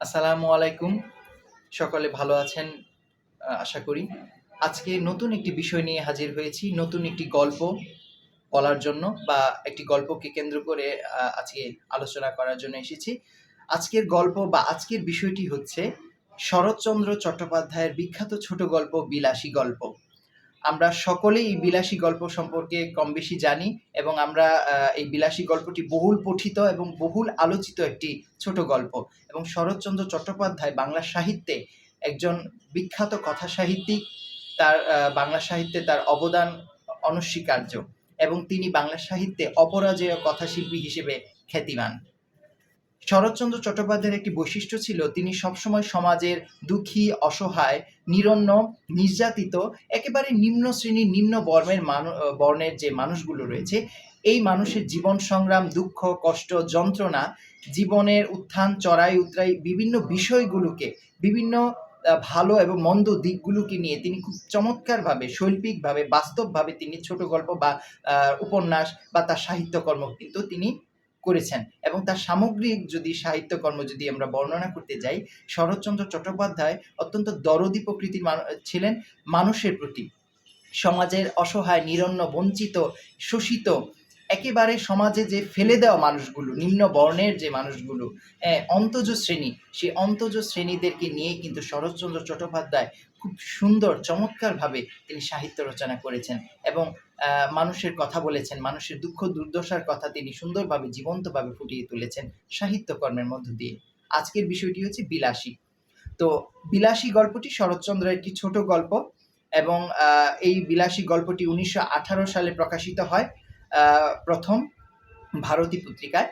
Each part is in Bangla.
আসসালামু আলাইকুম। সকলে ভালো আছেন? আশা করি। আজকে নতুন একটি বিষয় নিয়ে হাজির হয়েছি, নতুন একটি গল্প বলার জন্য বা একটি গল্পকে কেন্দ্র করে আজকে আলোচনা করার জন্য এসেছি। আজকের গল্প বা আজকের বিষয়টি হচ্ছে শরৎচন্দ্র চট্টোপাধ্যায়ের বিখ্যাত ছোট গল্প বিলাসী গল্প। আমরা সকলেই এই বিলাসী গল্প সম্পর্কে কম বেশি জানি এবং আমরা এই বিলাসী গল্পটি বহুল পঠিত এবং বহুল আলোচিত একটি ছোট গল্প। এবং শরৎচন্দ্র চট্টোপাধ্যায় বাংলা সাহিত্যে একজন বিখ্যাত কথা সাহিত্যিক, তার বাংলা সাহিত্যে তার অবদান অনস্বীকার্য এবং তিনি বাংলা সাহিত্যে অপরাজেয় কথাশিল্পী হিসেবে খ্যাতিমান। শরৎচন্দ্র চট্টোপাধ্যায়ের একটি বৈশিষ্ট্য ছিল, তিনি সবসময় সমাজের দুঃখী, অসহায়, নিরন্ন, নির্যাতিত, একেবারে নিম্ন শ্রেণির, নিম্ন বর্ণের বর্ণের যে মানুষগুলো রয়েছে, এই মানুষের জীবন সংগ্রাম, দুঃখ, কষ্ট, যন্ত্রণা, জীবনের উত্থান, চড়াই, উতরাই, বিভিন্ন বিষয়গুলোকে, বিভিন্ন ভালো এবং মন্দ দিকগুলোকে নিয়ে তিনি খুব চমৎকারভাবে, শৈল্পিকভাবে, বাস্তবভাবে তিনি ছোট গল্প বা উপন্যাস বা তার সাহিত্যকর্ম কিন্তু তিনি করেছেন। এবং তার সামগ্রিক যদি সাহিত্যকর্ম যদি আমরা বর্ণনা করতে যাই, শরৎচন্দ্র চট্টোপাধ্যায় অত্যন্ত দরদি প্রকৃতির ছিলেন মানুষের প্রতি। সমাজের অসহায়, নিরন্ন, বঞ্চিত, শোষিত একেবারে সমাজে যে ফেলে দেওয়া মানুষগুলো, নিম্ন বর্ণের যে মানুষগুলো অন্তজ শ্রেণি, সেই অন্তজ শ্রেণীদেরকে নিয়ে কিন্তু শরৎচন্দ্র চট্টোপাধ্যায় খুব সুন্দর, চমৎকারভাবে তিনি সাহিত্য রচনা করেছেন এবং মানুষের কথা বলেছেন, মানুষের দুঃখ, দুর্দশার কথা তিনি সুন্দরভাবে, জীবন্তভাবে ফুটিয়ে তুলেছেন সাহিত্যকর্মের মধ্য দিয়ে। আজকের বিষয়টি হচ্ছে বিলাসী। তো বিলাসী গল্পটি শরৎচন্দ্রের একটি ছোট গল্প এবং এই বিলাসী গল্পটি উনিশশো আঠারো সালে প্রকাশিত হয়। প্রথম ভারতী পত্রিকায়।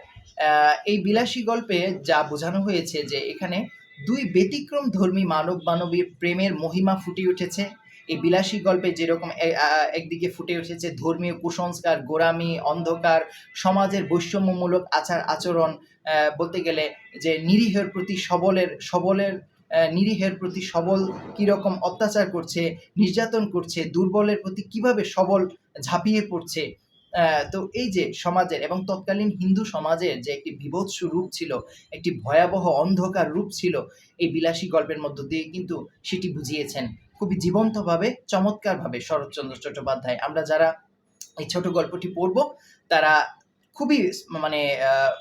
এই বিলাসী গল্পে যা বোঝানো হয়েছে যে এখানে দুই ব্যতিক্রম ধর্মী মানব মানবীর প্রেমের মহিমা ফুটে উঠেছে। এই বিলাসী গল্পে যেরকম একদিকে ফুটে উঠেছে ধর্মীয় কুসংস্কার গোরামি অন্ধকার, সমাজের বৈষম্যমূলক আচার, আচরণ বলতে গেলে যে নিরীহের প্রতি সবলের সবলের নিরীহের প্রতি সবল কীরকম অত্যাচার করছে, নির্যাতন করছে, দুর্বলের প্রতি কীভাবে সবল ঝাঁপিয়ে পড়ছে তো এই যে সমাজের এবং তৎকালীন হিন্দু সমাজের যে একটি বিভৎস রূপ ছিল, একটি ভয়াবহ অন্ধকার রূপ ছিল, এই বিলাসী গল্পের মধ্য দিয়ে কিন্তু সেটি বুঝিয়েছেন খুবই জীবন্তভাবে, চমৎকারভাবে শরৎচন্দ্র চট্টোপাধ্যায়। আমরা যারা এই ছোট গল্পটি পড়ব, তারা খুবই মানে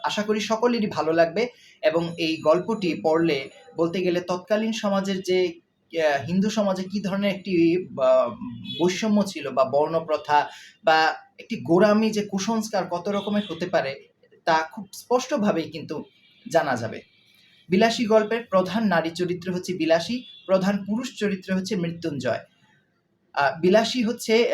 আশা করি সকলেরই ভালো লাগবে এবং এই গল্পটি পড়লে বলতে গেলে তৎকালীন সমাজের যে হিন্দু সমাজে কি ধরনের একটি বৈষম্য ছিল, বা, বর্ণপ্রথা, বা, একটি গোড়ামি যে কুসংস্কার কত রকমের হতে পারে, তা খুব স্পষ্টভাবেই কিন্তু জানা যাবে। বিলাসী গল্পের প্রধান নারী চরিত্র হচ্ছে বিলাসী, প্রধান পুরুষ চরিত্র হচ্ছে মৃত্যুঞ্জয়। বিলাসী হচ্ছে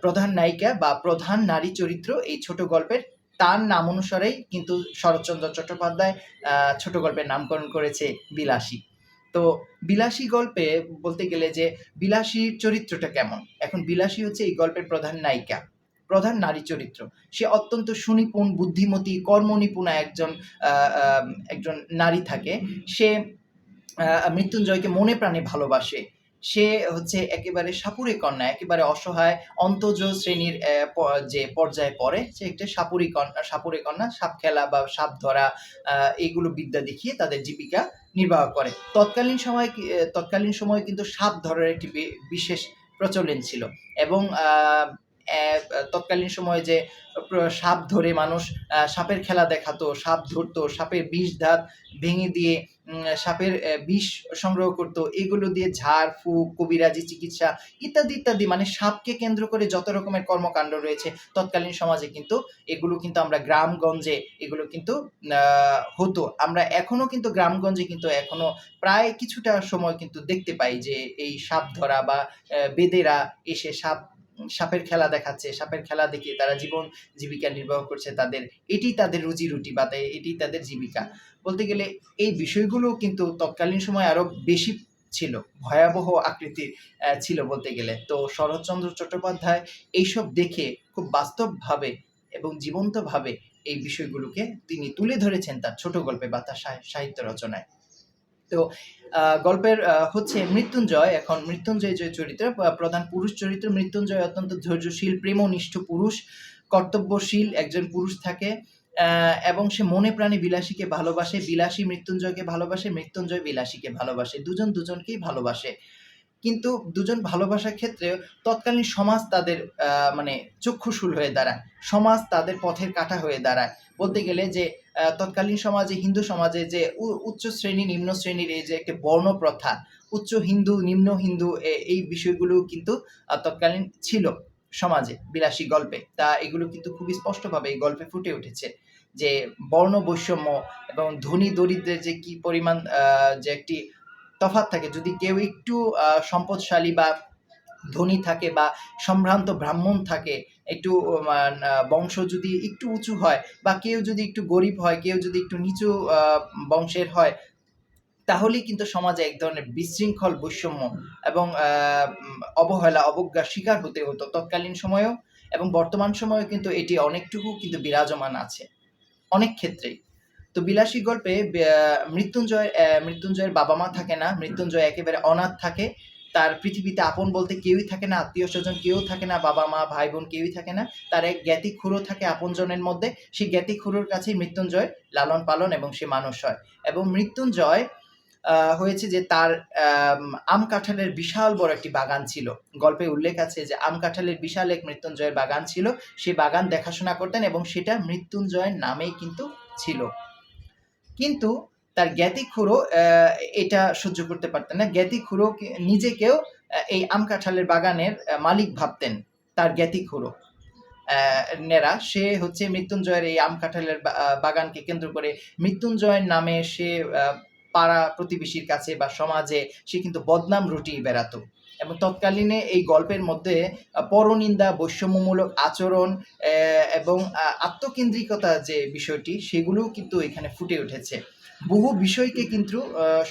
প্রধান নায়িকা বা প্রধান নারী চরিত্র এই ছোট গল্পের। তার নাম অনুসারেই কিন্তু শরৎচন্দ্র চট্টোপাধ্যায় ছোট গল্পের নামকরণ করেছে বিলাসী। তো বিলাসী গল্পে বলতে গেলে যে বিলাসীর চরিত্রটা কেমন? এখন বিলাসী হচ্ছে এই গল্পের প্রধান নায়িকা, প্রধান নারী চরিত্র। সে অত্যন্ত সুনিপুণ, বুদ্ধিমতী, কর্মনিপুণা একজন একজন নারী থাকে। সে মৃত্যুঞ্জয়কে মনে প্রাণে ভালোবাসে। সে হচ্ছে একেবারে সাপুরে কন্যা, একেবারে অসহায় অন্তজ শ্রেণির যে পর্যায়ে পড়ে, সে একটা সাপুরি কন্যা সাপুরে কন্যা, সাপ খেলা বা সাপ ধরা এগুলো বিদ্যা দেখিয়ে তাদের জীবিকা নির্বাহ করে। তৎকালীন সময় তৎকালীন সময় কিন্তু সাপ ধরার একটি বিশেষ প্রচলন ছিল। এবং তৎকালীন সময়ে যে সাপ ধরে মানুষ সাপের খেলা দেখাতো, সাপ ধরতো, সাপের বিষ দাঁত ভেঙে দিয়ে সাপের বিষ সংগ্রহ করতো, এগুলো দিয়ে ঝাড়, ফুঁক, কবিরাজি চিকিৎসা ইত্যাদি ইত্যাদি মানে সাপকে কেন্দ্র করে যত রকমের কর্মকাণ্ড রয়েছে, তৎকালীন সমাজে কিন্তু এগুলো কিন্তু আমরা গ্রামগঞ্জে এগুলো কিন্তু হতো। আমরা এখনও কিন্তু গ্রামগঞ্জে কিন্তু এখনও প্রায় কিছুটা সময় কিন্তু দেখতে পাই যে, এই সাপ ধরা বা বেদেরা এসে সাপ সাপের খেলা দেখাচ্ছে, সাপের খেলা দেখে তারা জীবন জীবিকা নির্বাহ করছে তাদের। এটি তাদের রুজি রুটি বা এটি তাদের জীবিকা। বলতে গেলে এই বিষয়গুলো কিন্তু তৎকালীন সময় আরও বেশি ছিল, ভয়াবহ আকৃতির ছিল বলতে গেলে। তো শরৎচন্দ্র চট্টোপাধ্যায় এইসব দেখে খুব বাস্তবভাবে এবং জীবন্তভাবে এই বিষয়গুলোকে তিনি তুলে ধরেছেন তার ছোট গল্পে বা তার সাহি- সাহিত্য রচনায়। তো গল্পের হচ্ছে মৃত্যুঞ্জয়, এখন মৃত্যুঞ্জয় যে চরিত্র প্রধান পুরুষ চরিত্র, মৃত্যুঞ্জয় অত্যন্ত ধৈর্যশীল, প্রেমনিষ্ঠ পুরুষ, কর্তব্যশীল, একজন পুরুষ থাকে এবং সে মনে প্রাণে বিলাসীকে ভালোবাসে, বিলাসী মৃত্যুঞ্জয়কে ভালোবাসে, মৃত্যুঞ্জয় বিলাসীকে ভালোবাসে, দুজন দুজনকেই ভালোবাসে। কিন্তু দুজন ভালোবাসার ক্ষেত্রে তৎকালীন সমাজ তাদের মানে চক্ষুশূল হয়ে দাঁড়ায়। সমাজ তাদের পথের কাটা হয়ে দাঁড়ায়। বলতে গেলে যে তৎকালীন সমাজে, হিন্দু সমাজে যে উচ্চ শ্রেণি, নিম্ন শ্রেণির এই যে একটা বর্ণ প্রথা উচ্চ হিন্দু, নিম্ন হিন্দু এই বিষয়গুলো কিন্তু তৎকালীন ছিল সমাজে বিলাসী গল্পে। তা এগুলো কিন্তু খুবই স্পষ্টভাবে এই গল্পে ফুটে উঠেছে যে, বর্ণ বৈষম্য এবং ধনী দরিদ্রের যে কি পরিমাণ যে একটি তফাৎ থাকে। যদি কেউ একটু সম্পদশালী বা ধনী থাকে বা সম্ভ্রান্ত ব্রাহ্মণ থাকে, একটু বংশ যদি একটু উঁচু হয় বা কেউ যদি একটু গরিব হয়, কেউ যদি একটু নিচু বংশের হয়, তাহলেই কিন্তু সমাজে এক ধরনের বিশৃঙ্খল বৈষম্য এবং অবহেলা, অবজ্ঞা শিকার হতে হতো তৎকালীন সময়েও এবং বর্তমান সময়েও কিন্তু এটি অনেকটুকু কিন্তু বিরাজমান আছে। অনেক ক্ষেত্রেই। তো বিলাসী গল্পে মৃত্যুঞ্জয় মৃত্যুঞ্জয়ের বাবা মা থাকে না, মৃত্যুঞ্জয় একেবারে অনাথ থাকে, তার পৃথিবীতে আপন বলতে কেউই থাকে না, আত্মীয় স্বজন কেউ থাকে না, বাবা মা, ভাই বোন কেউই থাকে না, তার এক জ্ঞাতি খুঁড়ো থাকে আপনজনের মধ্যে, সেই জ্ঞাতি খুঁড়োর কাছেই মৃত্যুঞ্জয় লালন পালন এবং সে মানুষ হয়। এবং মৃত্যুঞ্জয় হয়েছে যে তার, আম কাঁঠালের বিশাল বড় একটি বাগান ছিল। গল্পে উল্লেখ আছে যে আম কাঁঠালের বিশাল এক মৃত্যুঞ্জয়ের বাগান ছিল সেই বাগান দেখাশোনা করতেন এবং সেটা মৃত্যুঞ্জয়ের নামেই কিন্তু ছিল। কিন্তু তার জ্ঞাতি খুঁড়ো এটা সহ্য করতে পারতেন না। জ্ঞাতি খুঁড়ো নিজেকেও এই আম কাঁঠালের বাগানের মালিক ভাবতেন তার জ্ঞাতি খুঁড়ো। নেরা, সে হচ্ছে মৃত্যুঞ্জয়ের এই আম কাঁঠালের বাগানকে কেন্দ্র করে মৃত্যুঞ্জয়ের নামে সে পাড়া প্রতিবেশীর কাছে বা সমাজে সে কিন্তু বদনাম রুটিয়ে বেড়াতো। এবং তৎকালীনে এই গল্পের মধ্যে পরনিন্দা, বৈষম্যমূলক আচরণ এবং আত্মকেন্দ্রিকতা যে বিষয়টি, সেগুলোও কিন্তু এখানে ফুটে উঠেছে। বহু বিষয়কে কিন্তু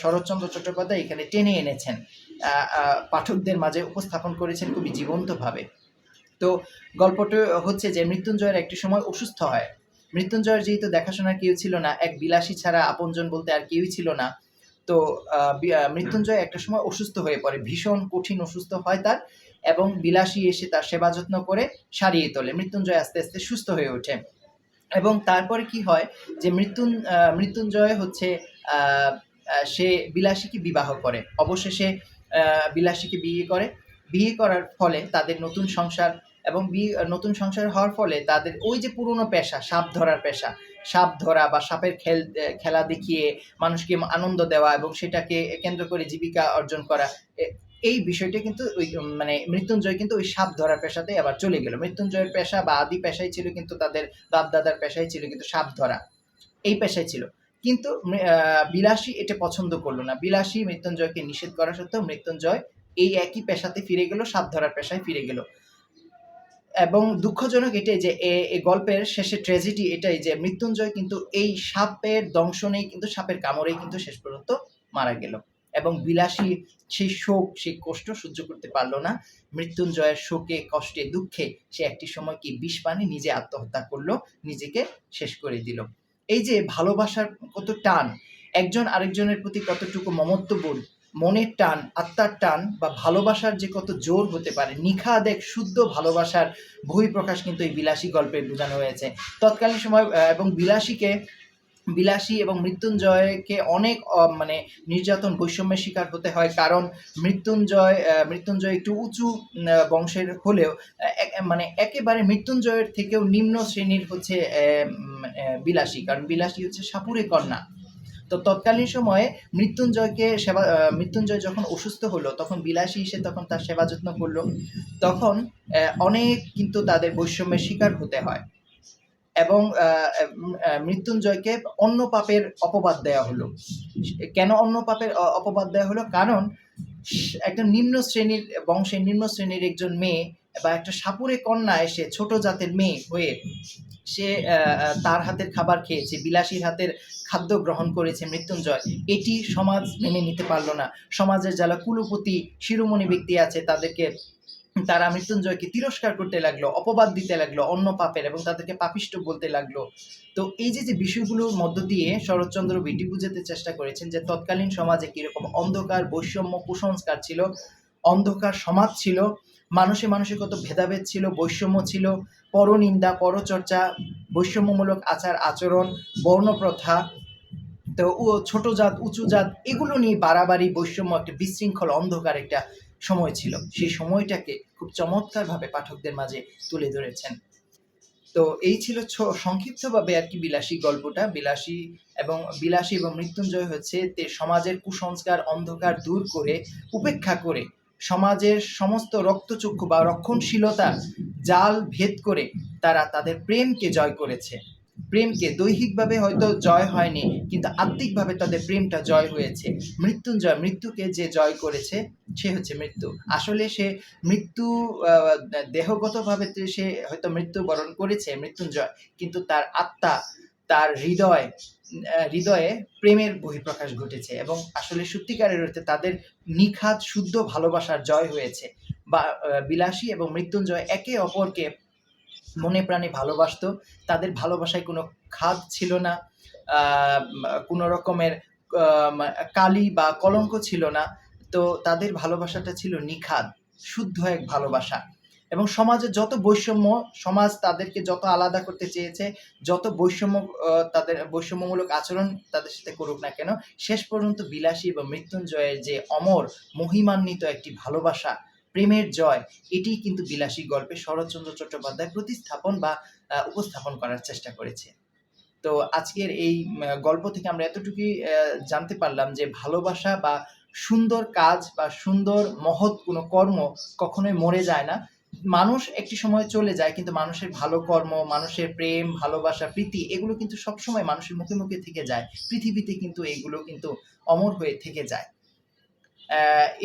শরৎচন্দ্র চট্টোপাধ্যায় এখানে টেনে এনেছেন। পাঠকদের মাঝে উপস্থাপন করেছেন খুবই জীবন্তভাবে। তো গল্পটা হচ্ছে যে মৃত্যুঞ্জয়ের একটি সময় অসুস্থ হয়। মৃত্যুঞ্জয়ের যেহেতু দেখাশোনার কেউ ছিল না, এক বিলাসী ছাড়া আপনজন বলতে আর কেউই ছিল না, তো মৃত্যুঞ্জয় একটা সময় অসুস্থ হয়ে পড়ে, ভীষণ কঠিন অসুস্থ হয় তার এবং বিলাসী এসে তার সেবা যত্ন করে সারিয়ে তোলে। মৃত্যুঞ্জয় আস্তে আস্তে সুস্থ হয়ে ওঠে এবং তারপরে কি হয় যে মৃত্যুন মৃত্যুঞ্জয় হচ্ছে সে বিলাসীকে বিবাহ করে। অবশেষে বিলাসীকে বিয়ে করে। বিয়ে করার ফলে তাদের নতুন সংসার এবং বিয়ে নতুন সংসার হওয়ার ফলে তাদের ওই যে পুরনো পেশা, সাপ ধরার পেশা, সাপ ধরা বা সাপের খেল খেলা দেখিয়ে মানুষকে আনন্দ দেওয়া এবং সেটাকে কেন্দ্র করে জীবিকা অর্জন করা এই বিষয়টা কিন্তু ওই মানে মৃত্যুঞ্জয় কিন্তু ওই সাপ ধরার পেশাতে আবার চলে গেল। মৃত্যুঞ্জয়ের পেশা বা আদি পেশাই ছিল কিন্তু তাদের বাপ দাদার পেশাই ছিল কিন্তু সাপ ধরা, এই পেশায় ছিল। কিন্তু বিলাসী এটা পছন্দ করল না। বিলাসী মৃত্যুঞ্জয়কে নিষেধ করা সত্ত্বেও মৃত্যুঞ্জয় এই একই পেশাতে ফিরে গেল, সাপ ধরার পেশায় ফিরে গেল। এবং দুঃখজনক এটাই যে এই গল্পের শেষে ট্র্যাজেডি এটাই যে মৃত্যুঞ্জয় কিন্তু এই সাপের দংশনেই কিন্তু, সাপের কামড়েই কিন্তু শেষ পর্যন্ত মারা গেল। এবং বিলাসী সেই শোক, সেই কষ্ট সহ্য করতে পারল না। মৃত্যুঞ্জয়ের শোকে, কষ্টে, দুঃখে সে একটি সময় কি বিষ পানি নিজে আত্মহত্যা করল, নিজেকে শেষ করে দিল। এই যে ভালোবাসার কত টান, একজন আরেকজনের প্রতি কতটুকু মমত্ববোধ মনের টান, আত্মার টান বা ভালোবাসার যে কত জোর হতে পারে, নিখাদ এক শুদ্ধ ভালোবাসার বহিঃপ্রকাশ কিন্তু এই বিলাসী গল্পে বোঝানো হয়েছে। তৎকালীন সময় এবং বিলাসীকে, বিলাসী এবং মৃত্যুঞ্জয়কে অনেক মানে নির্যাতন, বৈষম্যের শিকার হতে হয় কারণ মৃত্যুঞ্জয় মৃত্যুঞ্জয় একটু উঁচু বংশের হলেও মানে একেবারে মৃত্যুঞ্জয়ের থেকেও নিম্ন শ্রেণির হচ্ছে বিলাসী। কারণ বিলাসী হচ্ছে সাপুরে কন্যা। তো তৎকালীন সময়ে মৃত্যুঞ্জয়কে সেবা মৃত্যুঞ্জয় যখন অসুস্থ হলো, তখন বিলাসী এসে তখন তার সেবা যত্ন করল। তখন অনেক কিন্তু তাদের বৈষম্যের শিকার হতে হয়। এবং মৃত্যুঞ্জয়কে অন্য পাপের অপবাদ দেওয়া হলো। কেন অন্য পাপের অপবাদ দেয়া হলো? কারণ, একটা নিম্ন শ্রেণির বংশের, নিম্ন শ্রেণির একজন মেয়ে বা একটা সাপুরে কন্যা এসে ছোট জাতের মেয়ে হয়ে সে তার হাতের খাবার খেয়েছে, বিলাসীর হাতের খাদ্য গ্রহণ করেছে মৃত্যুঞ্জয়। এটি সমাজ মেনে নিতে পারল না। সমাজের যারা কুলপতি, শিরোমণি ব্যক্তি আছে, তাদেরকে, তারা মৃত্যুঞ্জয়কে তিরস্কার করতে লাগল, অপবাদ দিতে লাগল, অন্য পাপের এবং তাদেরকে পাপিষ্ট বলতে লাগল। তো এই যে যে বিষয়গুলোর মধ্য দিয়ে শরৎচন্দ্র বিটি বুঝাতে চেষ্টা করেছেন যে, তৎকালীন সমাজে কীরকম অন্ধকার, বৈষম্য কুসংস্কার ছিল, অন্ধকার সমাজ ছিল মানুষে মানুষে কত ভেদাভেদ ছিল, বৈষম্য ছিল, পরনিন্দা, পরচর্চা, বৈষম্যমূলক আচার, আচরণ, বর্ণপ্রথা, তো ও ছোট জাত, উঁচু জাত, এগুলো নিয়ে বাড়াবাড়ি, বৈষম্য একটা বিশৃঙ্খল, অন্ধকার একটা সময় ছিল। সেই সময়টাকে খুব চমৎকারভাবে পাঠকদের মাঝে তুলে ধরেছেন। তো এই ছিল সংক্ষিপ্তভাবে আর কি বিলাসী গল্পটা। বিলাসী এবং বিলাসী এবং মৃত্যুঞ্জয় হচ্ছে সমাজের কুসংস্কার, অন্ধকার দূর করে, উপেক্ষা করে সমাজের সমস্ত রক্তচক্ষু বা রক্ষণশীলতা জাল ভেদ করে তারা তাদের প্রেমকে জয় করেছে। প্রেমকে দৈহিকভাবে হয়তো জয় হয়নি, কিন্তু আত্মিকভাবে তাদের প্রেমটা জয় হয়েছে। মৃত্যুঞ্জয়, মৃত্যুকে যে জয় করেছে, সে হচ্ছে মৃত্যু। আসলে সে মৃত্যু দেহগতভাবে সে হয়তো মৃত্যুবরণ করেছে, মৃত্যুঞ্জয়, কিন্তু তার আত্মা, তার হৃদয় হৃদয়ে প্রেমের বহিঃপ্রকাশ ঘটেছে এবং আসলে সত্যিকারের অর্থে তাদের নিখাত শুদ্ধ ভালোবাসার জয় হয়েছে বা বিলাসী এবং মৃত্যুঞ্জয় একে অপরকে মনে প্রাণে ভালোবাসতো। তাদের ভালোবাসায় কোনো খাদ ছিল না কোনো রকমের কালি বা কলঙ্ক ছিল না। তো তাদের ভালোবাসাটা ছিল নিখাদ, শুদ্ধ এক ভালোবাসা। এবং সমাজে যত বৈষম্য, সমাজ তাদেরকে যত আলাদা করতে চেয়েছে, যত বৈষম্য তাদের বৈষম্যমূলক আচরণ তাদের সাথে করুক না কেন, শেষ পর্যন্ত বিলাসী বা মৃত্যুঞ্জয়ের যে অমর, মহিমান্বিত একটি ভালোবাসা, প্রেমের জয়, এটি কিন্তু বিলাসী গল্পে শরৎচন্দ্র চট্টোপাধ্যায় প্রতিস্থাপন বা উপস্থাপন করার চেষ্টা করেছে। তো আজকের এই গল্প থেকে আমরা এতটুকুই জানতে পারলাম যে ভালোবাসা বা সুন্দর কাজ বা সুন্দর মহৎ কোনো কর্ম কখনোই মরে যায় না। মানুষ একটি সময় চলে যায়, কিন্তু মানুষের ভালো কর্ম, মানুষের প্রেম, ভালোবাসা, প্রীতি, এগুলো কিন্তু সবসময় মানুষের মুখে মুখে থেকে যায়। পৃথিবীতে কিন্তু এগুলো কিন্তু অমর হয়ে থেকে যায়।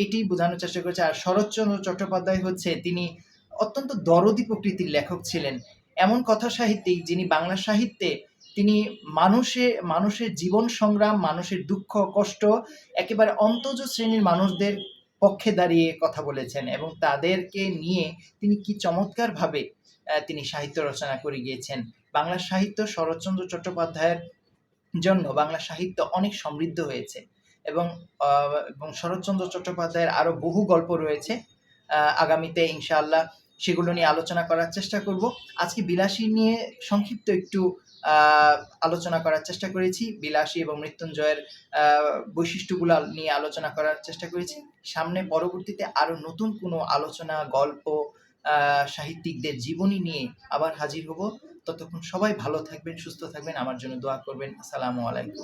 এটি বোঝানোর চেষ্টা করেছে, আর শরৎচন্দ্র চট্টোপাধ্যায় হচ্ছে তিনি অত্যন্ত দরদি প্রকৃতির লেখক ছিলেন। এমন কথা সাহিত্যিক যিনি বাংলা সাহিত্যে তিনি মানুষে, মানুষের জীবন সংগ্রাম, মানুষের দুঃখ, কষ্ট, একেবারে অন্তজ শ্রেণির মানুষদের পক্ষে দাঁড়িয়ে কথা বলেছেন এবং তাদেরকে নিয়ে তিনি কি চমৎকারভাবে তিনি সাহিত্য রচনা করে গিয়েছেন। বাংলা সাহিত্য শরৎচন্দ্র চট্টোপাধ্যায়ের জন্য বাংলা সাহিত্য অনেক সমৃদ্ধ হয়েছে এবং এবং শরৎচন্দ্র চট্টোপাধ্যায়ের আরও বহু গল্প রয়েছে। আগামীতে ইনশাআল্লাহ সেগুলো নিয়ে আলোচনা করার চেষ্টা করব। আজকে বিলাসী নিয়ে সংক্ষিপ্ত একটু আলোচনা করার চেষ্টা করেছি। বিলাসী এবং মৃত্যুঞ্জয়ের বৈশিষ্ট্যগুলো নিয়ে আলোচনা করার চেষ্টা করেছি। সামনে পরবর্তীতে আরও নতুন কোনো আলোচনা, গল্প সাহিত্যিকদের জীবনী নিয়ে আবার হাজির হব। ততক্ষণ সবাই ভালো থাকবেন, সুস্থ থাকবেন। আমার জন্য দোয়া করবেন। আসসালামু আলাইকুম।